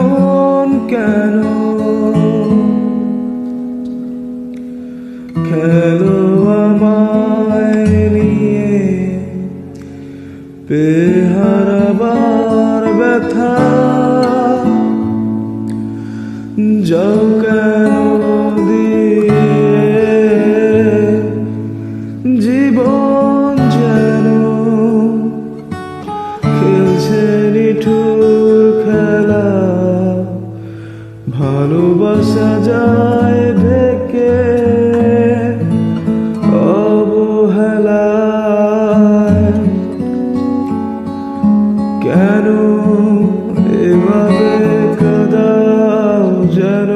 এমন কেন? খেলো আমায় নিয়ে বেহারাবার ব্যথা? যাও কেন দিয়ে? জীবন যায় ঢেকে। অবহেলায় কেন এভাবে কাদাও যেন?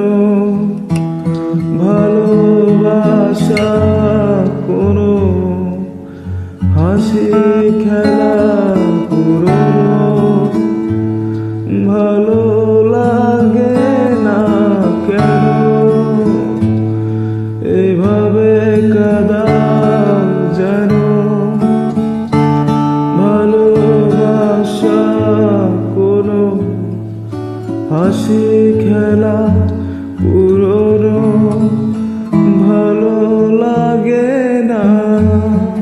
ভালোবাসা কোনো হাসি খেলা পুরো হাসি খেলা